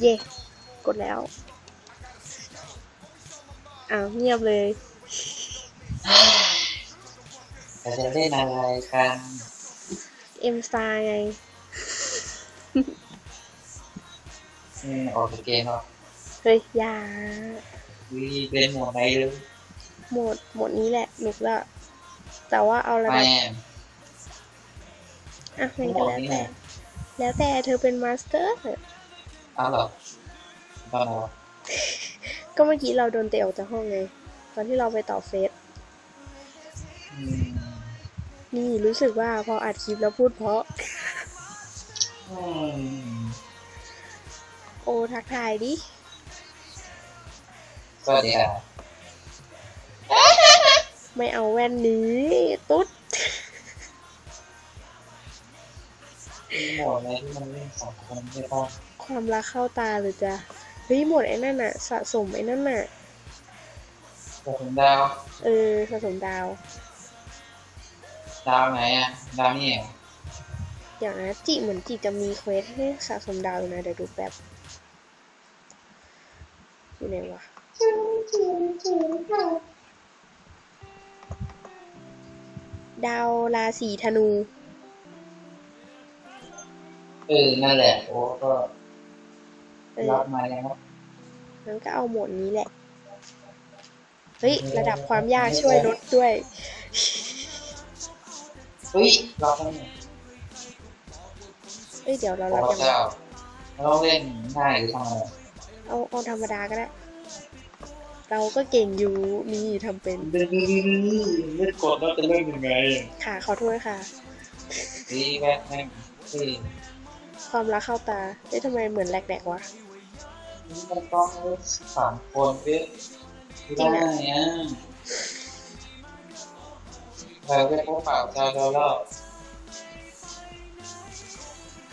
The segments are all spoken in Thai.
เย่กดแล้วอ้าวเงียบเลยเราจะเล่นอะไรกัน เอ็มซาไงอืมออกจากเกมหรอเฮ้ยอย่าวีเป็นหมวดไหนเลยโหมดโหมดนี้แหละหนุกแล้วแต่ว่าเอาระไม่ดับอะงั้นหมก็วดแล้วนี้แต่แหละแล้วแต่เธอเป็นมาสเตอร์ อ้าวเหรอตอนไหนวะก็เมื่อกี้เราโดนเตะออกจากห้องไง ตอนที่เราไปต่อเฟซอืมนี่รู้สึกว่าพออัดคลิปแล้วพูดเพราะ อืมโอทักทายดิ สวัสดีครับไม่เอาแว่นนี้ ตุ๊ด มีหมวดอะไรที่มันเล่นสองคนใช่ป่ะความรักเข้าตาเลยจ้ะเฮ้ยหมดไอ้นั่นน่ะ สะสมไอ้นั่นน่ะแต่ผมดาว เออสะสมดาว ดาวไหนอะ ดาวนี่เหรออย่างนะจิเหมือนจิจะมีเควสให้สะสมดาวอยู่นะเดี๋ยวดูแป๊บอยู่ไหนวะดาวราศีธนู เออ นั่นแหละ โอ้ก็เออรับมาแล้ว งั้นก็เอาโหมดนี้แหละ เฮ้ย ระดับความยากช่วยลดด้วย เฮ้ยรับแล้วเนี่ยเอ้ย เดี๋ยวเราโอ้รับยังไงเจ้าเราต้องเล่นง่ายหรือทำอะไรเอาเอาธรรมดาก็ได้ เราก็เก่งอยู่นี่ทำเป็นดื้อดื้อดื้อดื้อเล่นกดแล้วจะเล่นยังไง ค่ะ ขอโทษค่ะ ดีแม่งแม่งที่ ความรักเข้าตาเอ๊ะทำไมเหมือนแหลกๆวะ นี่มันต้องสามคนเว้ยไม่ได้อะเราเล่นพวกเปล่าเจ้าเราเล่า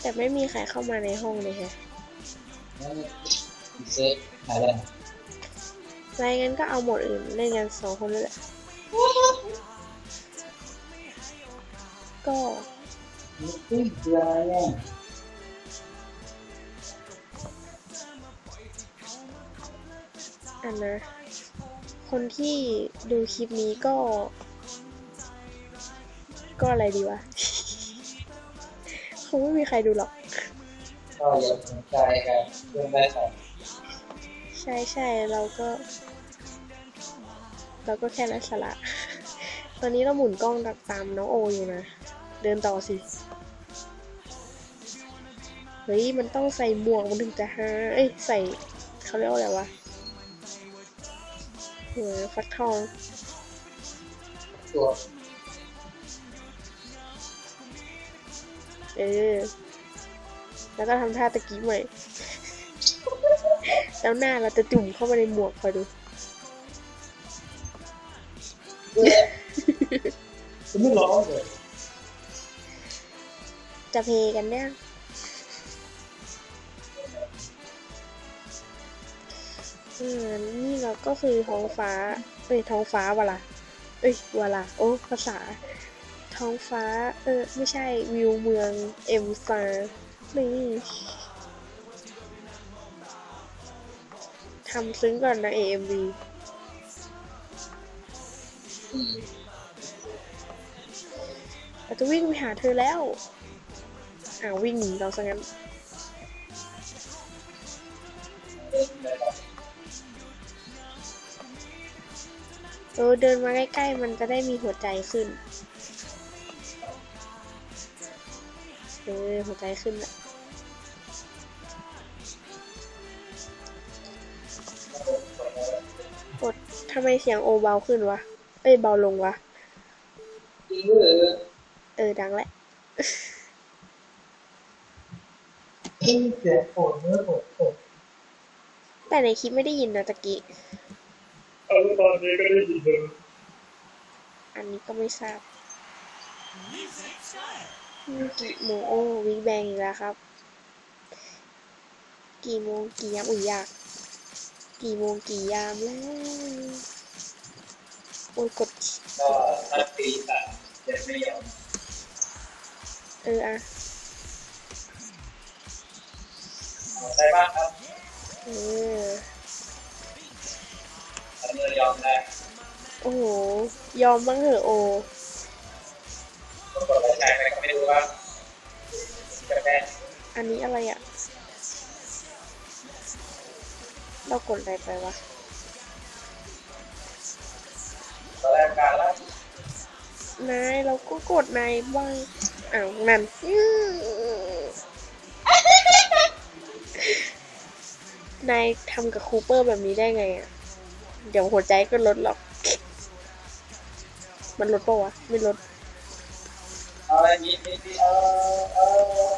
แต่ไม่มีใครเข้ามาในห้องเลยแฮะแล้วเซ็ตหายไปไหนไม่งั้นก็เอาโหมดอื่นเล่นกันสองคนเลยแหละ ก็เฮ้ยเรืออะไรอะ อันนะ คนที่ดูคลิปนี้ก็ ก็อะไรดีวะคงไม่มีใครดูหรอก ก็อย่าสนใจกันเรื่องได้ของใช่ใช่เราก็ เราก็แค่นักสาระตอนนี้เราหมุนกล้องตามน้องโออยู่นะ เดินต่อสิ เฮ้ย มันต้องใส่หมวกมันถึงจะฮาเอ้ย ใส่เขาเรียกว่าอะไรวะ หัวฟักทอง ตัวเออ แล้วก็ทำท่าตะกี้ใหม่ แล้วหน้าเราจะจุ่มเข้ามาในหมวกคอยดูจะไม่ร้องเลยจะเพกันเนี่ย นี่เราก็คือท้องฟ้าเอ้ยท้องฟ้าวะล่ะเอ้ยวะล่ะโอ้ภาษา ท้องฟ้า เออ ไม่ใช่วิวเมืองเอ็มซานี่ทำซึ้งก่อนนะ AMV เราจะวิ่งไปหาเธอแล้วอ้าววิ่งหนีเราซะงั้น เออเดินมาใกล้ๆ มันจะได้มีหัวใจขึ้น เออหัวใจขึ้นละกดทำไมเสียงโอเบาขึ้นวะ เอ้ยเบาลงวะจริงเหรอเออดังแหละเฮ้ยเสียงฝนเมื่อฝนตกแต่ในคลิปไม่ได้ยินนะตะกี้ เอาตอนนี้ก็ได้ยินเลยอันนี้ก็ไม่ทราบโมโอวิกแบงอีกแล้วครับ กี่โมงกี่ยามอุ่ยอยาก กี่โมงกี่ยามแล้วโอ้ยกดก็ถ้าตีสามจะไม่ยอมเอออะได้บ้างครับ เออ เรายอมแล้วโอ้โห ยอมบ้างเหอะโอปรากฏว่าชายไปก็ไม่รู้ว่าจะแม่อันนี้อะไรอะเรากดอะไรไปวะ ตอนแรกการแล้วนายเราก็กดนายบ้างอ้าวนั่นอื้อนายทำกับคูเปอร์แบบนี้ได้ไงอะ เดี๋ยวหัวใจก็ลดหรอก มันลดปะวะ ไม่ลดเอาอะไรนิดนิดนิดเออเออ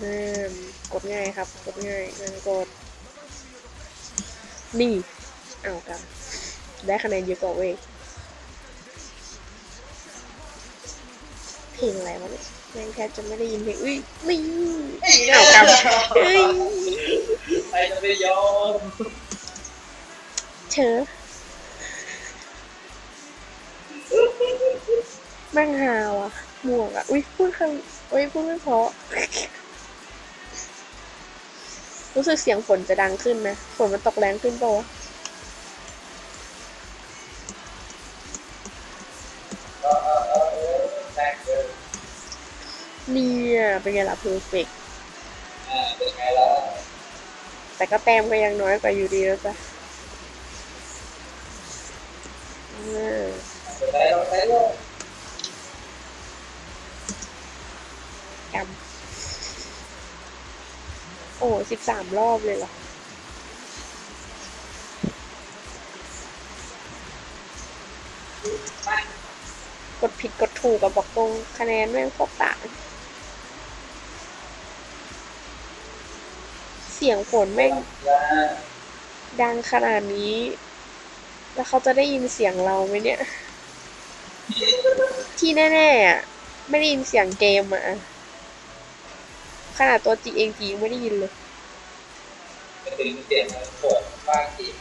อืมกดง่ายครับ กดง่ายงั้นกด นี่ เอาวกัน ได้คะแนนเยอะกว่าเว้ยเพลงอะไรวะเนี่ยแม่งแทบจะไม่ได้ยินเพลงอุ้ยนี่เอากำเฮ้ยใครจะไปยอม เชอแม่งฮาวอะหมวกอะ อุ้ยพูดคำอุ้ยพูดไม่เพราะ รู้สึกเสียงฝนจะดังขึ้นนะฝนมันตกแรงขึ้นปะวะเนี่ยเป็นไงล่ะเพอร์เฟกอ่าเป็นไงล่ะแต่ก็แต้มก็ยังน้อยกว่าอยู่ดีแล้วจ้ะ เออเป็นไรเราไปเลยกำโอ้สิบสามรอบเลยเหรอกดผิดกดถูกกับบอกตรงคะแนนแม่งโคตรต่างเสียงฝนแม่ง ดังขนาดนี้ แล้วเขาจะได้ยินเสียงเราไหมเนี่ย ที่แน่ๆอะไม่ได้ยินเสียงเกมอะขนาดตัวจีเองจีไม่ได้ยินเลยจะถึงเสียงโกรธบ้างอีก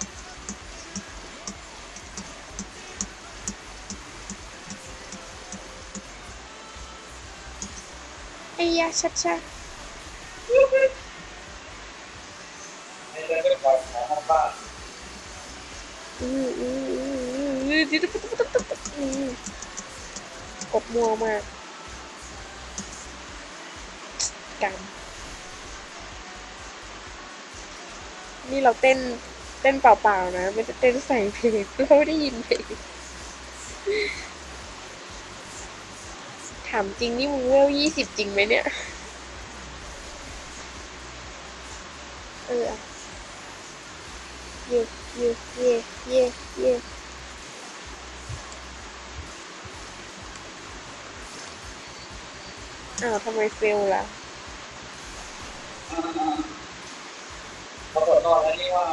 ไอ้ยาชัดชาให้เรื่องเป็นความของบ้านอืออืออืออืออือจิ๊ดปุ๊บปุ๊บ ปุ๊บมัวมากกำนี่เราเต้นเต้นเปล่าๆนะ ไม่ได้เต้นใส่เพลงเราไม่ได้ยินเพลงถามจริงนี่มึงเวลยี่สิบจริงไหมเนี่ย เอออะเย่ เย่เย่เย่เย่อ้าวทำไมเฟลล่ะปรากฏนอนแล้วนี่ว่า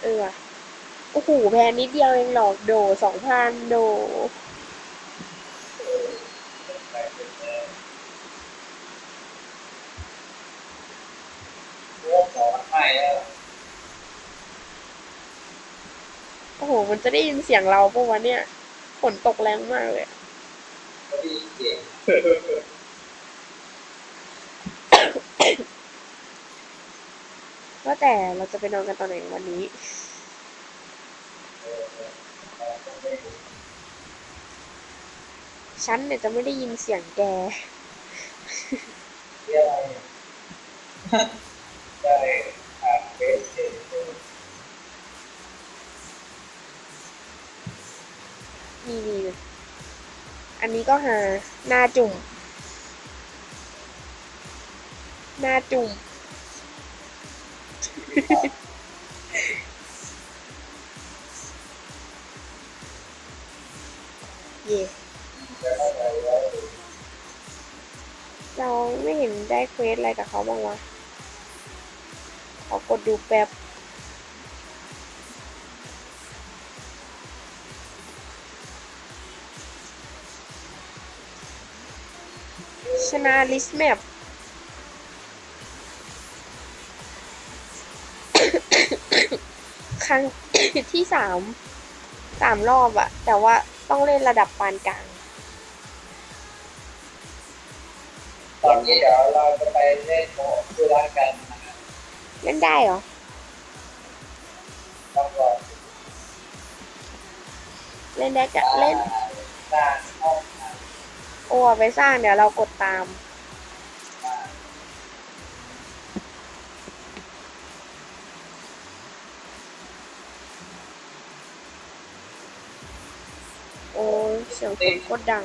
เออว่ะโอ้โห แพนนิดเดียวเองหรอกโดสองพันโด พวกหมอไทยอะ โอ้โห มันจะได้ยินเสียงเราปะวะเนี่ย ฝนตกแรงมากเลยอะก็ดีเสียงว่าแต่เราจะไปนอนกันตอนไหนวันนี้ ฉันเนี่ยจะไม่ได้ยินเสียงแกเรียกอะไรได้อ่านเฟซเห็น นี่นี่อันนี้ก็หาหน้าจุ่ม หน้าจุ่ม เย่เราไม่เห็นได้เควสอะไรกับเขาบ้างวะ ขอกดดูแป๊บ ชนะลิสแมปครั้งที่สามสามรอบอะแต่ว่าต้องเล่นระดับปานกลาง ตอนนี้เดี๋ยวเราจะไปเล่นโหมดคือรักกันนะฮะเล่นได้เหรอ ต้องรอเล่นได้กะเล่นสร้างห้องน้ โอ้เอาไปสร้างเดี๋ยวเรากดตาม โอ้เสียงฝนโคตรดัง